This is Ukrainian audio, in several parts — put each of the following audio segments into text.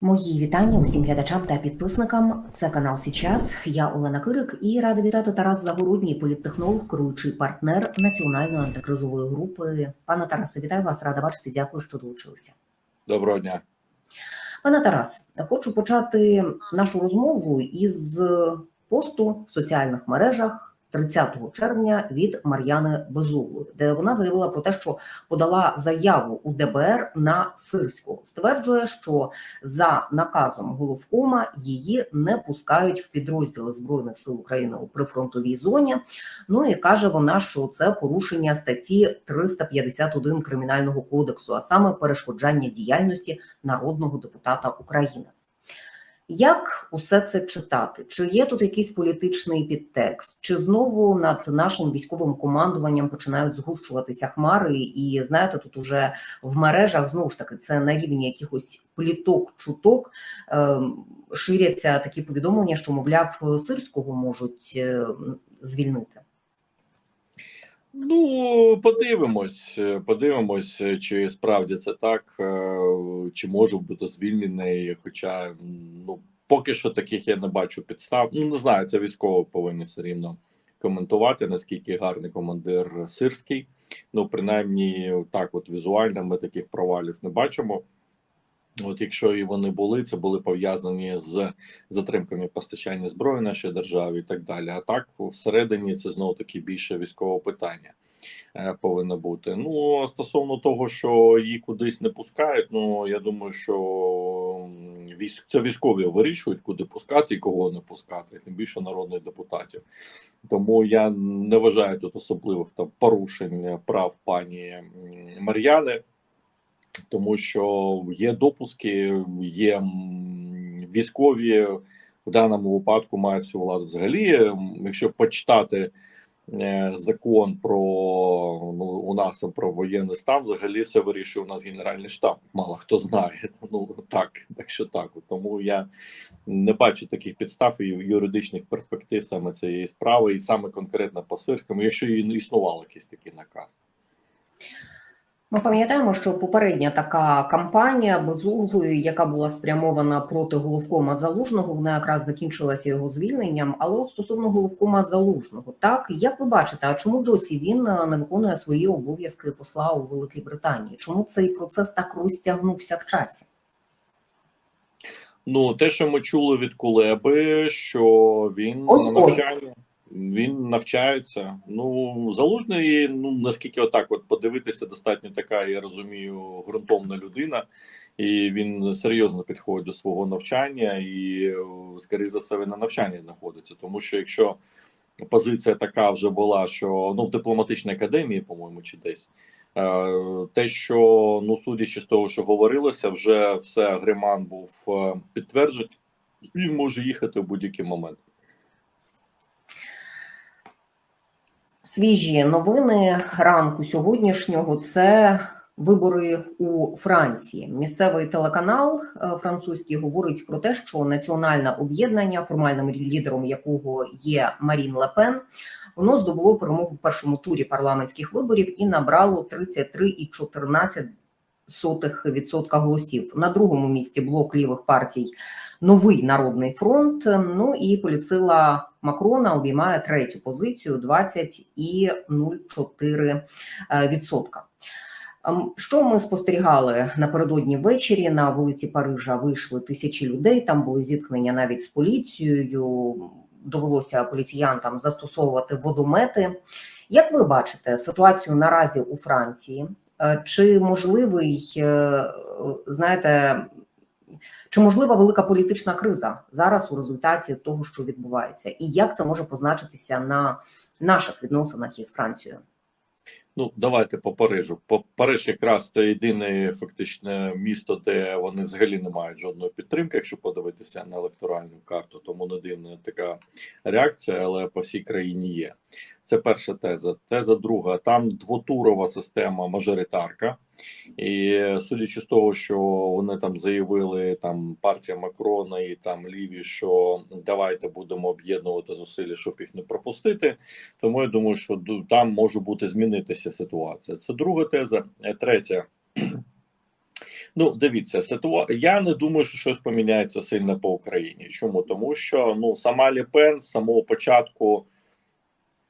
Мої вітання усім глядачам та підписникам. Це канал Січас. Я Олена Кирик і рада вітати Тарас Загородній, політтехнолог, керуючий партнер національної антикризової групи. Пане Тарасе, вітаю вас, рада бачити. Дякую, що долучилися. Доброго дня. Пане Тарас, хочу почати нашу розмову із посту в соціальних мережах 30 червня від Мар'яни Безуглої, де вона заявила про те, що подала заяву у ДБР на Сирську. Стверджує, що за наказом головкома її не пускають в підрозділи збройних сил України у прифронтовій зоні. Ну і каже вона, що це порушення статті 351 кримінального кодексу, а саме перешкоджання діяльності народного депутата України. Як усе це читати? Чи є тут якийсь політичний підтекст? Чи знову над нашим військовим командуванням починають згущуватися хмари? І знаєте, тут уже в мережах знову ж таки це на рівні якихось пліток, чуток е, ширяться такі повідомлення, що мовляв сирського можуть е, звільнити. Ну, подивимось, подивимось, чи справді це так, е, чи може бути звільнений. Хоча ну поки що таких я не бачу підстав. Ну не знаю, це військово повинні все рівно коментувати. Наскільки гарний командир сирський. Ну, принаймні, так, от візуально ми таких провалів не бачимо. От якщо і вони були, це були пов'язані з затримками постачання зброї нашій державі і так далі. А так всередині це знову таки більше військове питання е, повинно бути. Ну стосовно того, що її кудись не пускають, ну я думаю, що військ це військові вирішують, куди пускати і кого не пускати, тим більше народних депутатів. Тому я не вважаю тут особливих там порушень прав пані Мар'яни тому що є допуски, є військові в даному випадку мають цю владу. Взагалі, якщо почитати е, закон про ну у нас про воєнний стан, взагалі все вирішує у нас генеральний штаб. Мало хто знає. Ну так, так що так. Тому я не бачу таких підстав і юридичних перспектив саме цієї справи, і саме конкретно по Сирському, якщо і не існував якийсь такий наказ. Ми пам'ятаємо, що попередня така кампанія безуглої, яка була спрямована проти головкома залужного, вона якраз закінчилася його звільненням. Але от стосовно головкома залужного, так як ви бачите, а чому досі він е, не виконує свої обов'язки посла у Великій Британії? Чому цей процес так розтягнувся в часі? Ну те, що ми чули від Кулеби, що він ось, навчання. Він навчається. Ну залужний, ну наскільки отак, от подивитися, достатньо така, я розумію, ґрунтовна людина, і він серйозно підходить до свого навчання, і скоріше за все він на навчанні знаходиться. Тому що якщо позиція така вже була, що ну в дипломатичній академії, по-моєму, чи десь е, те, що ну судячи з того, що говорилося, вже все Гриман був е, підтверджений, він може їхати в будь-який момент. Свіжі новини ранку сьогоднішнього це вибори у Франції. Місцевий телеканал е, французький говорить про те, що національне об'єднання, формальним лідером якого є Марін Лепен, воно здобуло перемогу в першому турі парламентських виборів і набрало 33,14% сотих відсотка голосів. На другому місці блок лівих партій Новий народний фронт. Ну і поліцила Макрона обіймає третю позицію 20,04%. відсотка. Ем, що ми спостерігали напередодні ввечері на вулиці Парижа? Вийшли тисячі людей. Там були зіткнення навіть з поліцією. Довелося поліціянтам застосовувати водомети. Як ви бачите ситуацію наразі у Франції? Е, чи можливий, е, знаєте, чи можлива велика політична криза зараз у результаті того, що відбувається, і як це може позначитися на наших відносинах із Францією? Ну, давайте по Парижу. По Париж якраз це єдине фактичне місто, де вони взагалі не мають жодної підтримки, якщо подивитися на електоральну карту, тому не дивна така реакція, але по всій країні є. Це перша теза. Теза друга: там двотурова система мажоритарка, і судячи з того, що вони там заявили, там партія Макрона і там ліві, що давайте будемо об'єднувати зусилля, щоб їх не пропустити. Тому я думаю, що там може бути змінитися ситуація. Це друга теза, третя. Ну, дивіться, ситуа... я не думаю, що щось поміняється сильно по Україні. Чому? Тому що ну сама Ліпен з самого початку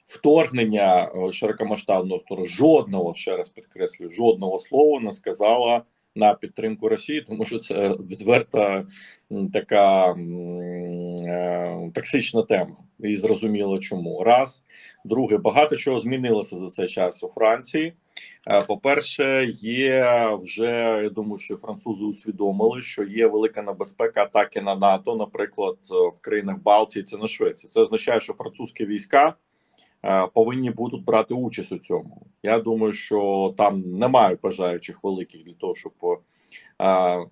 вторгнення е, широкомасштабного вторгнення, жодного ще раз підкреслюю, жодного слова не сказала на підтримку Росії, тому що це відверта така е, токсична тема, і зрозуміло чому. Раз, друге, багато чого змінилося за цей час у Франції. Е, По-перше, є вже я думаю, що французи усвідомили, що є велика небезпека атаки на НАТО, наприклад, е, в країнах Балтії та на Швеції. Це означає, що французькі війська повинні будуть брати участь у цьому. Я думаю, що там немає бажаючих великих для того, щоб е,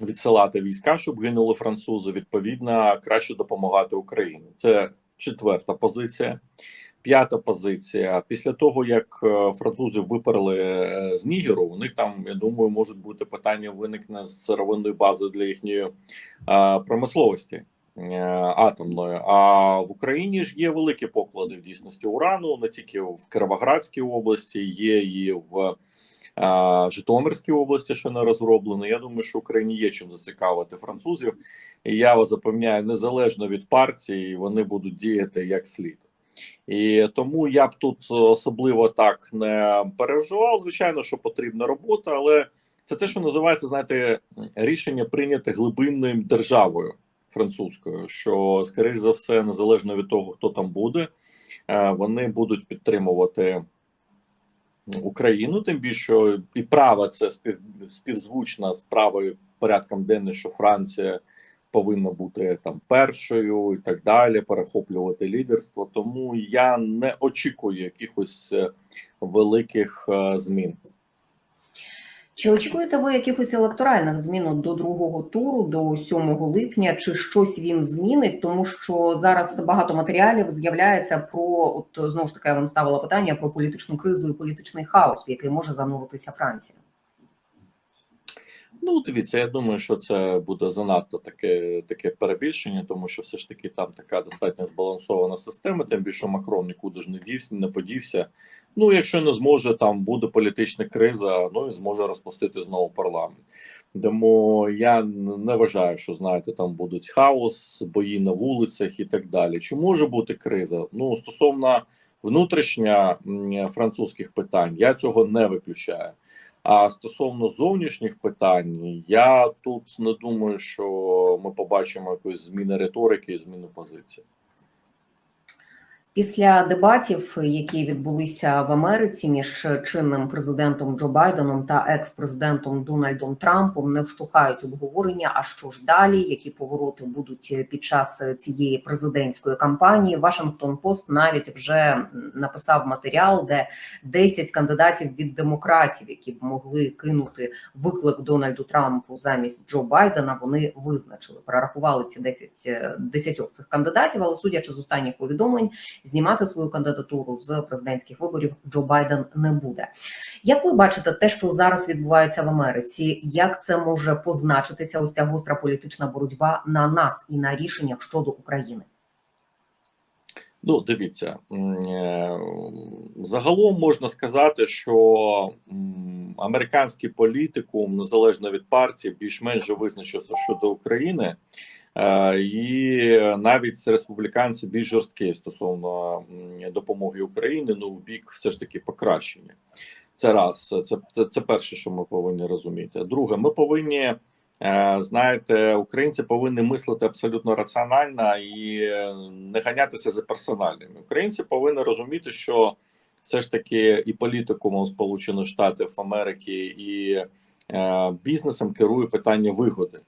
відсилати війська, щоб гинули французи. Відповідно, краще допомагати Україні. Це четверта позиція. П'ята позиція. Після того, як е, французи виперли е, з Нігеру, у них там, я думаю, можуть бути питання виникне з сировинною базою для їхньої е, промисловості е, атомної. А в Україні ж є великі поклади в дійсності урану, не тільки в Кировоградській області, є і в е, Житомирській області, що не розроблено. Я думаю, що Україні є чим зацікавити французів. І я вас запевняю, незалежно від партії, вони будуть діяти як слід. І тому я б тут особливо так не переживав. Звичайно, що потрібна робота, але це те, що називається, знаєте, рішення прийняте глибинною державою французькою. Що, скоріш за все, незалежно від того, хто там буде, е, вони будуть підтримувати Україну. Тим більше і права це спів, співзвучна з правою порядком денним, що Франція повинна бути там першою і так далі, перехоплювати лідерство. Тому я не очікую якихось е, великих е, змін. Чи очікуєте ви якихось електоральних змін до другого туру, до 7 липня? Чи щось він змінить? Тому що зараз багато матеріалів з'являється про от знову ж таки я вам ставила питання про політичну кризу і політичний хаос, в який може зануритися Франція. Ну, дивіться, я думаю, що це буде занадто таке таке перебільшення, тому що все ж таки там така достатньо збалансована система. Тим більше Макрон нікуди ж не дівся, не подівся. Ну, якщо не зможе, там буде політична криза, ну і зможе розпустити знову парламент. Тому я не вважаю, що знаєте, там будуть хаос, бої на вулицях і так далі. Чи може бути криза? Ну стосовно внутрішня французьких питань, я цього не виключаю. А стосовно зовнішніх питань, я тут не думаю, що ми побачимо якусь зміни риторики і зміну позиції. Після дебатів, які відбулися в Америці між чинним президентом Джо Байденом та екс-президентом Дональдом Трампом, не вщухають обговорення. А що ж далі? Які повороти будуть під час цієї президентської кампанії? Вашингтон Пост навіть вже написав матеріал, де 10 кандидатів від демократів, які б могли кинути виклик Дональду Трампу замість Джо Байдена. Вони визначили, перерахували ці 10, 10 цих кандидатів, але судячи з останніх повідомлень знімати свою кандидатуру з президентських виборів Джо Байден не буде. Як ви бачите, те, що зараз відбувається в Америці, як це може позначитися ось ця гостра політична боротьба на нас і на рішеннях щодо України? Ну, дивіться, загалом можна сказати, що американський політикум, незалежно від партії, більш-менш визначився щодо України. І навіть республіканці більш жорсткі стосовно допомоги Україні, ну в бік все ж таки покращення. Це раз, це, це, це перше, що ми повинні розуміти. Друге, ми повинні знаєте, українці повинні мислити абсолютно раціонально і не ганятися за персональними. Українці повинні розуміти, що все ж таки і політикумом Сполучених Штатів Америки і бізнесом керує питання вигоди.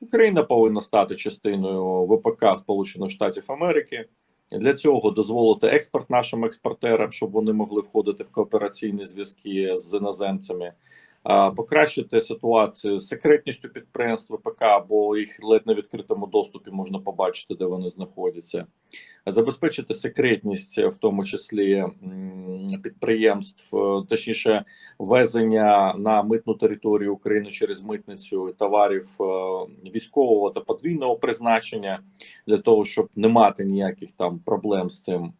Україна повинна стати частиною ВПК Сполучених Штатів Америки. Для цього дозволити експорт нашим експортерам, щоб вони могли входити в коопераційні зв'язки з іноземцями, покращити ситуацію з секретністю підприємств ВПК, бо їх ледь на відкритому доступі можна побачити, де вони знаходяться, забезпечити секретність, в тому числі підприємств, точніше, ввезення на митну територію України через митницю товарів військового та подвійного призначення для того, щоб не мати ніяких там проблем з цим.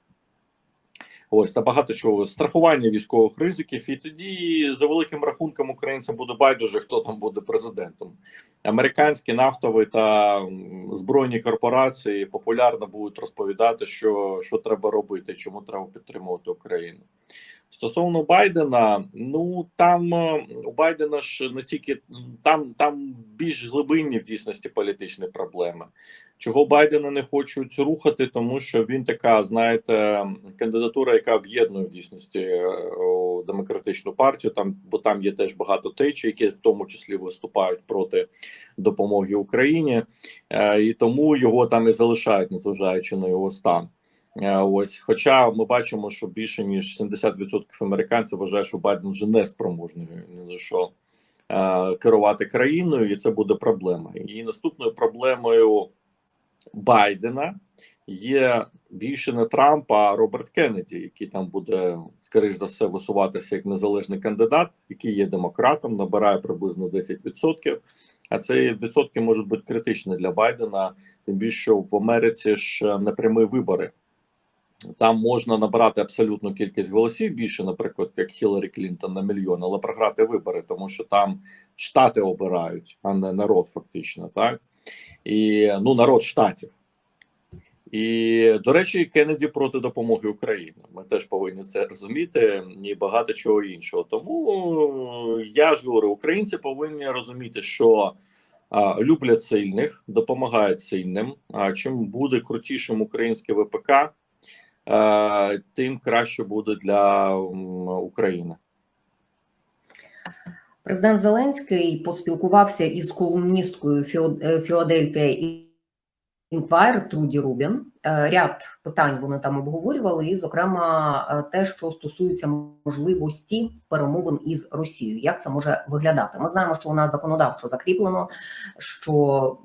Ось та багато чого страхування військових ризиків, і тоді за великим рахунком українцям буде байдуже, хто там буде президентом. Американські нафтові та збройні корпорації популярно будуть розповідати, що, що треба робити, чому треба підтримувати Україну. Стосовно Байдена, ну там е, у Байдена ж не тільки там, там більш глибинні в дійсності політичні проблеми. Чого Байдена не хочуть рухати, тому що він така, знаєте, кандидатура, яка об'єднує в дійсності е, демократичну партію. Там бо там є теж багато течій, які в тому числі виступають проти допомоги Україні, Е, і тому його там і залишають, незважаючи на його стан. Е, Ось, хоча ми бачимо, що більше ніж 70% американців вважають, що Байден вже не спроможний ні за що е, керувати країною, і це буде проблема. І наступною проблемою Байдена є більше не Трамп, а Роберт Кеннеді, який там буде, скоріш за все, висуватися як незалежний кандидат, який є демократом, набирає приблизно 10%. А ці відсотки можуть бути критичні для Байдена, тим більше в Америці ж непрямі вибори. Там можна набрати абсолютну кількість голосів більше, наприклад, як Хіларі Клінтон на мільйон, але програти вибори, тому що там штати обирають, а не народ, фактично, так і ну народ штатів. І до речі, Кеннеді проти допомоги Україні. Ми теж повинні це розуміти, і багато чого іншого. Тому я ж говорю, українці повинні розуміти, що а, люблять сильних, допомагають сильним. А чим буде крутішим українське ВПК, тим краще буде для України. Президент Зеленський поспілкувався із колумністкою е, Філадельфія Інквайр Труді Рубін. Е, Ряд питань вони там обговорювали, і, зокрема, е, те, що стосується можливості перемовин із Росією. Як це може виглядати? Ми знаємо, що у нас законодавчо закріплено, що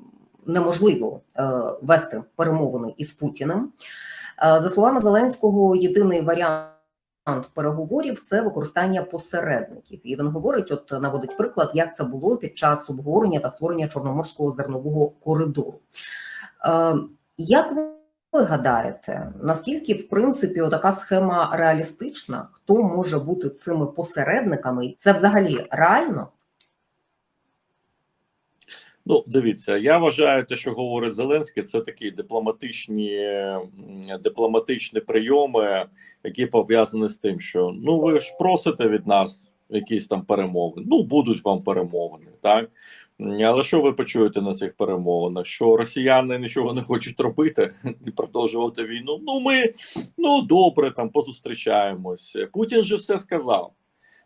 неможливо е, вести перемовини із Путіним. Е, За словами Зеленського, єдиний варіант переговорів це використання посередників. І він говорить: от наводить приклад, як це було під час обговорення та створення чорноморського зернового коридору. Е, Як ви гадаєте, наскільки в принципі така схема реалістична? Хто може бути цими посередниками? Це взагалі реально? Ну, дивіться, я вважаю, те, що говорить Зеленський, це такі дипломатичні дипломатичні прийоми, які пов'язані з тим, що ну ви ж просите від нас якісь там перемовини. Ну будуть вам перемовини, так але що ви почуєте на цих перемовинах? Що росіяни нічого не хочуть робити і продовжувати війну? Ну ми ну добре там позустрічаємось. Путін же все сказав.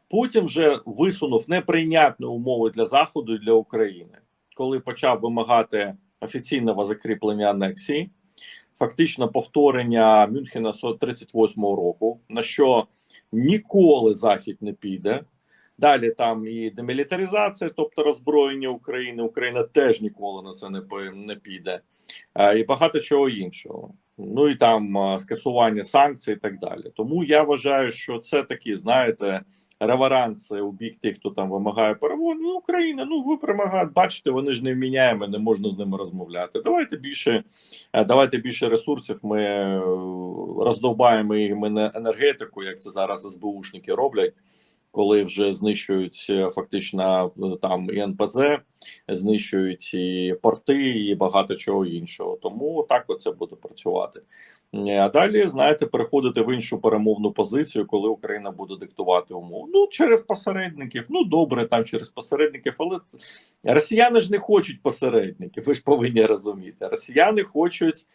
Путін вже висунув неприйнятні умови для заходу і для України коли почав вимагати офіційного закріплення анексії, фактично повторення Мюнхена 38-го року, на що ніколи Захід не піде. Далі там і демілітаризація, тобто роззброєння України. Україна теж ніколи на це не не піде, і багато чого іншого. Ну і там скасування санкцій і так далі. Тому я вважаю, що це такі, знаєте, реверанси у бік тих, хто там вимагає перемоги. Ну, Україна, ну ви перемагаєте, бачите, вони ж не вміняємо, не можна з ними розмовляти. Давайте більше, е, давайте більше ресурсів. Ми е, роздовбаємо їм ене- енергетику, як це зараз СБУшники роблять. Коли вже знищують е, фактично там і НПЗ, знищують і порти, і багато чого іншого. Тому так оце буде працювати. Е, А далі, знаєте, переходити в іншу перемовну позицію, коли Україна буде диктувати умови. Ну, через посередників. Ну, добре, там через посередників, але росіяни ж не хочуть посередників. Ви ж повинні розуміти. Росіяни хочуть,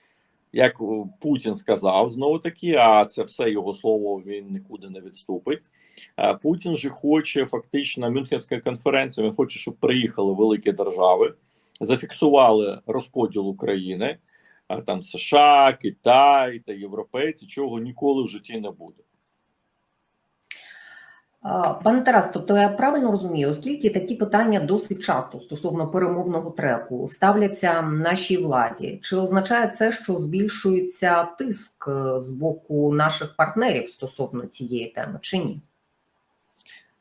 як е, Путін сказав, знову таки, а це все його слово він нікуди не відступить. Путін же хоче фактично Мюнхенська конференція. Він хоче, щоб приїхали великі держави, зафіксували розподіл України а там США, Китай та європейці, чого ніколи в житті не буде. Пане Тарас, тобто я правильно розумію, оскільки такі питання досить часто стосовно перемовного треку ставляться нашій владі, чи означає це, що збільшується тиск е, з боку наших партнерів стосовно цієї теми, чи ні?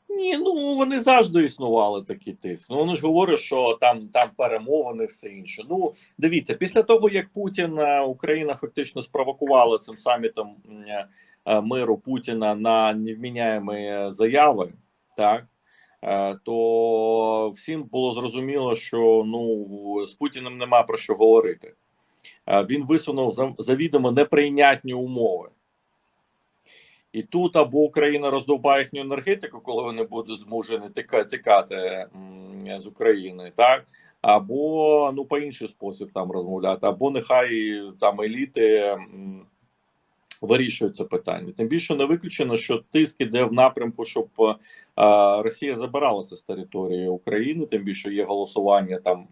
Ні, ну вони завжди існували такий тиск. Ну вони ж говорять, що там там перемовини, все інше. Ну дивіться, після того як Путін е, Україна фактично спровокувала цим самітом е, е, миру Путіна на невміняємі заяви, так то всім було зрозуміло, що ну з Путіним нема про що говорити. Він висунув за- завідомо неприйнятні умови. І тут або Україна роздовбає їхню енергетику, коли вони будуть змушені тікати з України, так або ну по інший спосіб там розмовляти, або нехай там еліти вирішують це питання. Тим більше не виключено, що тиск іде в напрямку, щоб е, Росія забиралася з території України. Тим більше є голосування там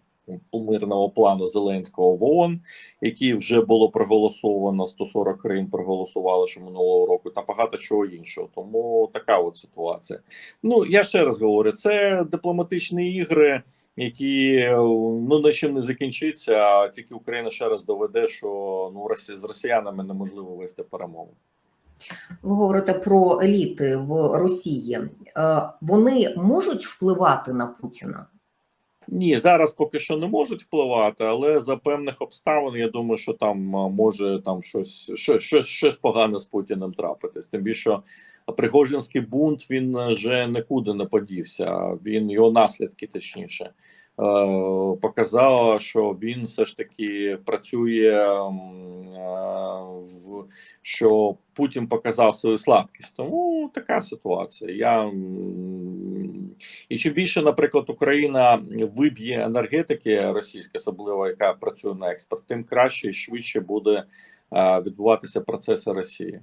мирного плану Зеленського в ООН, які вже було проголосовано 140 країн проголосували ще минулого року, та багато чого іншого. Тому така от ситуація. Ну я ще раз говорю: це дипломатичні ігри, які ну нічим не закінчиться. А тільки Україна ще раз доведе, що ну з росіянами неможливо вести перемову. Ви говорите про еліти в Росії. Е, Вони можуть впливати на Путіна? Ні, зараз поки що не можуть впливати, але за певних обставин я думаю, що там може там щось щось, щось, погане з Путіним трапитись. Тим більше Пригожинський бунт він вже нікуди не подівся. Він його наслідки, точніше, показало, що він все ж таки працює що Путін показав свою слабкість. Тому така ситуація. Я і чим більше, наприклад, Україна виб'є енергетики російської, особливо яка працює на експорт, тим краще і швидше буде е, відбуватися процеси Росії.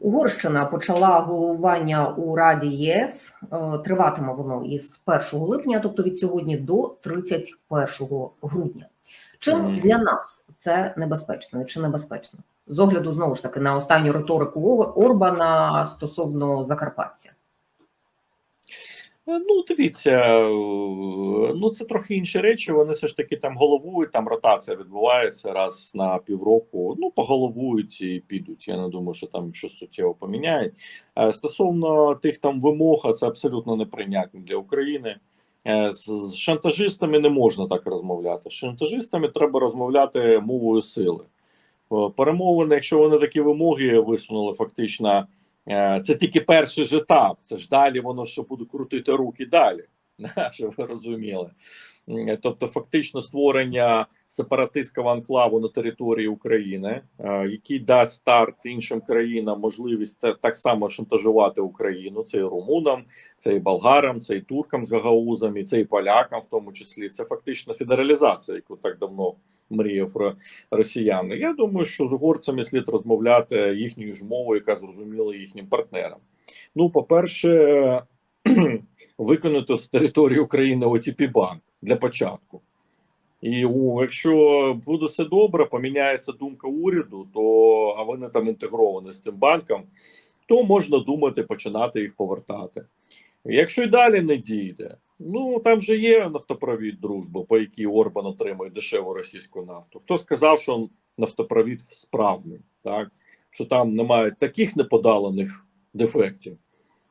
Угорщина почала головування у Раді ЄС. Е, Триватиме воно із 1 липня, тобто від сьогодні до 31 грудня. Чим для нас це небезпечно чи небезпечно? З огляду знову ж таки на останню риторику Орбана стосовно Закарпаття. Е, Ну, дивіться, е, ну це трохи інші речі. Вони все ж таки там головують, там ротація відбувається раз на півроку. Ну, поголовують і підуть. Я не думаю, що там щось суттєво поміняють. Е, Стосовно тих там вимог, це абсолютно неприйнятно для України. З, шантажистами не можна так розмовляти. З шантажистами треба розмовляти мовою сили. Перемовини, якщо вони такі вимоги висунули, фактично. Е, Це тільки перший ж етап. Це ж далі воно ще буде крутити руки далі. Щоб ви розуміли. Тобто, фактично створення сепаратистського анклаву на території України, е, який дасть старт іншим країнам можливість так само шантажувати Україну. Це і румунам, це і болгарам, це і туркам з гагаузами, це і полякам, в тому числі. Це фактично федералізація, яку так давно мріяв ро- росіяни. Я думаю, що з угорцями слід розмовляти їхньою ж мовою, яка зрозуміла їхнім партнерам. Ну, по-перше, виконати з території України ОТП банк для початку. І у, якщо буде все добре, поміняється думка уряду, то а вони там інтегровані з цим банком, то можна думати починати їх повертати. Якщо й далі не дійде, ну там же є нафтопровід дружба, по якій Орбан отримує дешеву російську нафту. Хто сказав, що нафтопровід справний, так що там немає таких неподалених дефектів,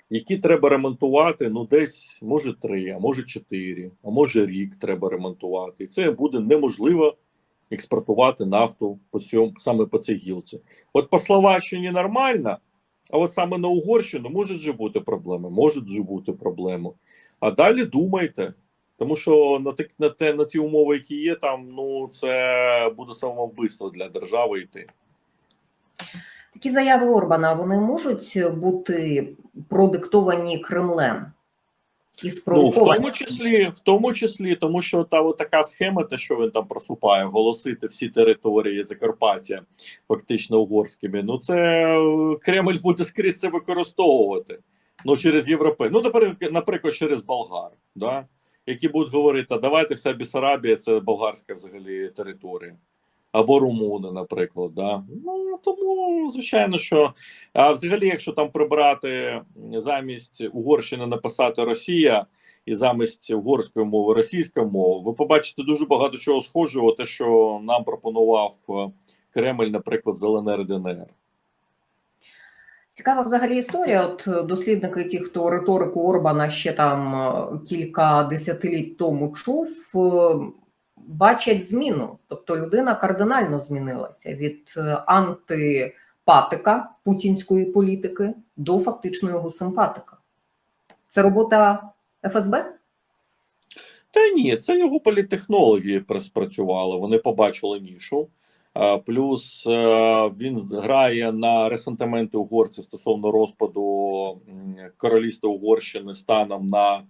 які треба ремонтувати, ну десь може три, а може чотири, а може рік треба ремонтувати. І це буде неможливо експортувати нафту по цьому саме по цій гілці. От по Словаччині нормально, а от саме на Угорщину можуть же бути проблеми, можуть же бути проблеми. А далі думайте. Тому що на так на те на ті умови, які є, там ну це буде самовбивство для держави йти. Такі заяви Орбана вони можуть бути продиктовані Кремлем і Ну, в тому числі, в тому числі, тому що та от така схема, те, що він там просупає, оголосити всі території Закарпаття фактично угорськими. Ну це Кремль буде скрізь це використовувати. Ну через європей. Ну, наприклад, через болгар, да? які будуть говорити, а давайте вся Бісарабія це болгарська взагалі територія. Або румуни, наприклад, да ну тому звичайно, що а взагалі, якщо там прибрати замість Угорщини написати Росія і замість угорської мови російська мова, ви побачите дуже багато чого схожого, те, що нам пропонував е, Кремль, наприклад, з ЛНР ДНР. Цікава взагалі історія. От е, дослідники, ті, хто риторику Орбана ще там е, кілька десятиліть тому чув, е, бачать зміну. Тобто людина кардинально змінилася від антипатика путінської політики до фактично його симпатика. Це робота ФСБ? Та ні, це його політтехнологи спрацювали. Вони побачили нішу. А, Плюс е, він грає на ресентименти угорців стосовно розпаду королівства Угорщини станом на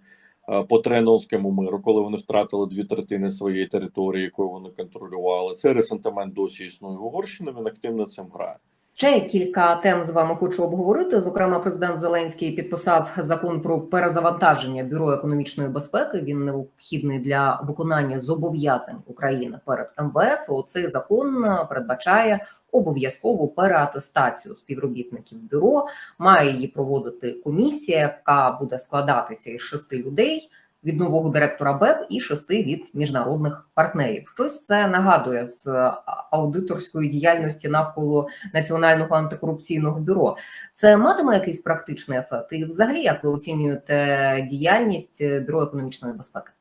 е, по Тренонському миру, коли вони втратили дві третини своєї території, яку вони контролювали. Цей ресентимент досі існує в Угорщині. Він активно цим грає. Ще кілька тем з вами хочу обговорити. Зокрема, президент Зеленський підписав закон про перезавантаження бюро економічної безпеки. Він необхідний для виконання зобов'язань України перед МВФ. Оцей закон передбачає обов'язкову переатестацію співробітників бюро. Має її проводити комісія, яка буде складатися із шести людей. Від нового директора БЕП і шести від міжнародних партнерів. Щось це нагадує з аудиторської діяльності навколо Національного антикорупційного бюро. Це матиме якийсь практичний ефект? І взагалі, як ви оцінюєте діяльність бюро економічної безпеки?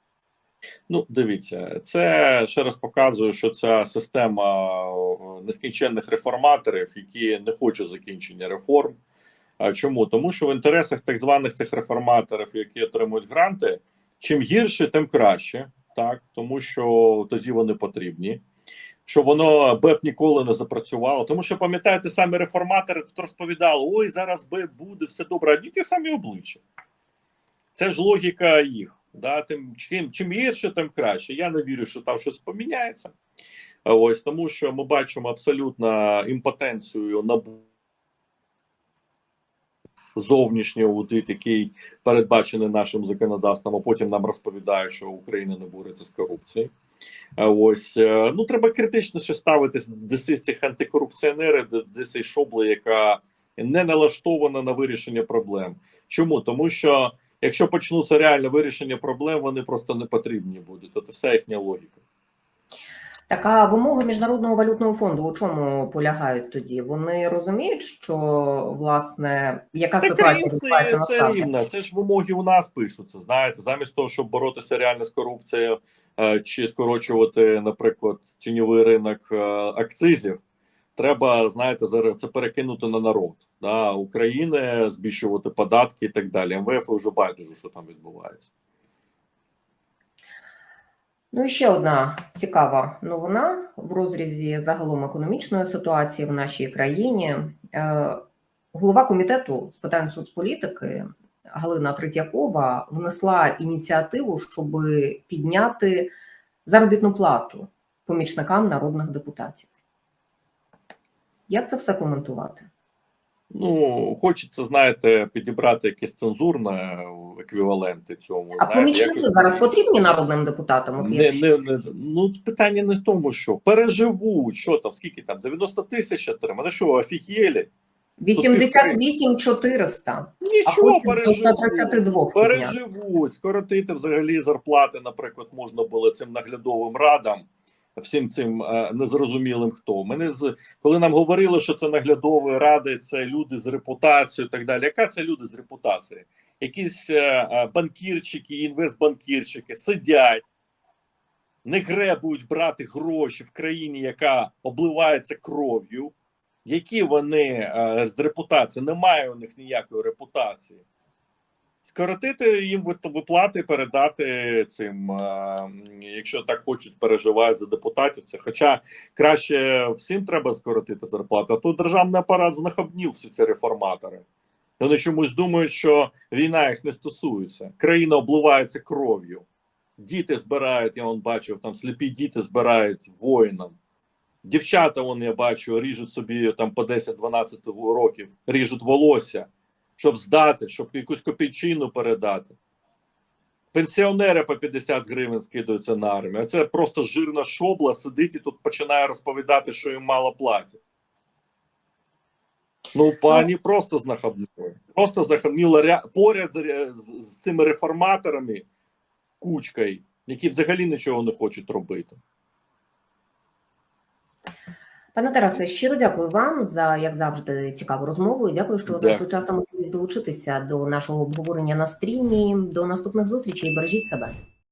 Ну, дивіться, це ще раз показує, що ця система нескінченних реформаторів, які не хочуть закінчення реформ. Чому? Тому що в інтересах так званих цих реформаторів, які отримують гранти, чим гірше, тим краще, так тому що тоді вони потрібні. Що воно БЕП ніколи не запрацювало. Тому що пам'ятаєте, самі реформатори тут розповідали: ой, зараз БЕП буде все добре. Одні ті самі обличчя. Це ж логіка їх. Да, тим чим, чим гірше, тим краще. Я не вірю, що там щось поміняється. Ось тому, що ми бачимо абсолютно імпотенцію набу зовнішній аудит, який передбачений нашим законодавством, а потім нам розповідають, що Україна не бореться з корупцією. Ось е, ну треба критично ще ставитись до цих антикорупціонерів, до, цієї шобли, яка не налаштована на вирішення проблем. Чому? Тому що якщо почнуться реальне вирішення проблем, вони просто не потрібні будуть. Це вся їхня логіка. Така вимоги міжнародного валютного фонду у чому полягають тоді? Вони розуміють, що власне яка ситуація це насправді? рівно. Це ж вимоги у нас пишуться. Знаєте, замість того, щоб боротися реально з корупцією е, чи скорочувати, наприклад, тіньовий ринок е, акцизів, треба знаєте, зараз це перекинути на народ да, України, збільшувати податки і так далі. МВФ вже байдуже, що там відбувається. Ну і ще одна цікава новина в розрізі загалом економічної ситуації в нашій країні. Е, Голова комітету з питань соцполітики Галина Третьякова внесла ініціативу, щоб підняти заробітну плату помічникам народних депутатів. Як це все коментувати? Ну, хочеться, знаєте, підібрати якісь цензурне еквіваленти цьому. А знаєте, помічники якось- зараз потрібні народним депутатам? От Не, не, не, ну питання не в тому, що переживуть, що там, скільки там, 90 тисяч отримали, що офігєлі? 88 400. А Нічого переживуть. Переживуть, скоротити взагалі зарплати, наприклад, можна було цим наглядовим радам, всім цим е, незрозумілим хто. Мене з коли нам говорили, що це наглядові ради, це люди з репутацією, і так далі. Яка це люди з репутацією? Якісь е, е, банкірчики, інвестбанкірчики сидять, не гребують брати гроші в країні, яка обливається кров'ю. Які вони з репутації? Немає у них ніякої репутації. Скоротити їм виплати, передати цим, е, якщо так хочуть, переживають за депутатів. Це хоча краще всім треба скоротити зарплату. Тут державний апарат знахабнів всі ці реформатори. Вони чомусь думають, що війна їх не стосується. Країна обливається кров'ю. Діти збирають, я вон бачив, там сліпі діти збирають воїнам. Дівчата, вон я бачу, ріжуть собі там по 10-12 років, ріжуть волосся, щоб здати, щоб якусь копійчину передати. Пенсіонери по 50 гривень скидаються на армію. А це просто жирна шобла сидить і тут починає розповідати, що їм мало платять. Ну, пані просто знахабніли. Просто знахабніла поряд з, з, з цими реформаторами кучкою, які взагалі нічого не хочуть робити. Пане Тарасе, щиро дякую вам за як завжди цікаву розмову. і Дякую, що знайшли час та можливість долучитися до нашого обговорення на стрімі. До наступних зустрічей. Бережіть себе.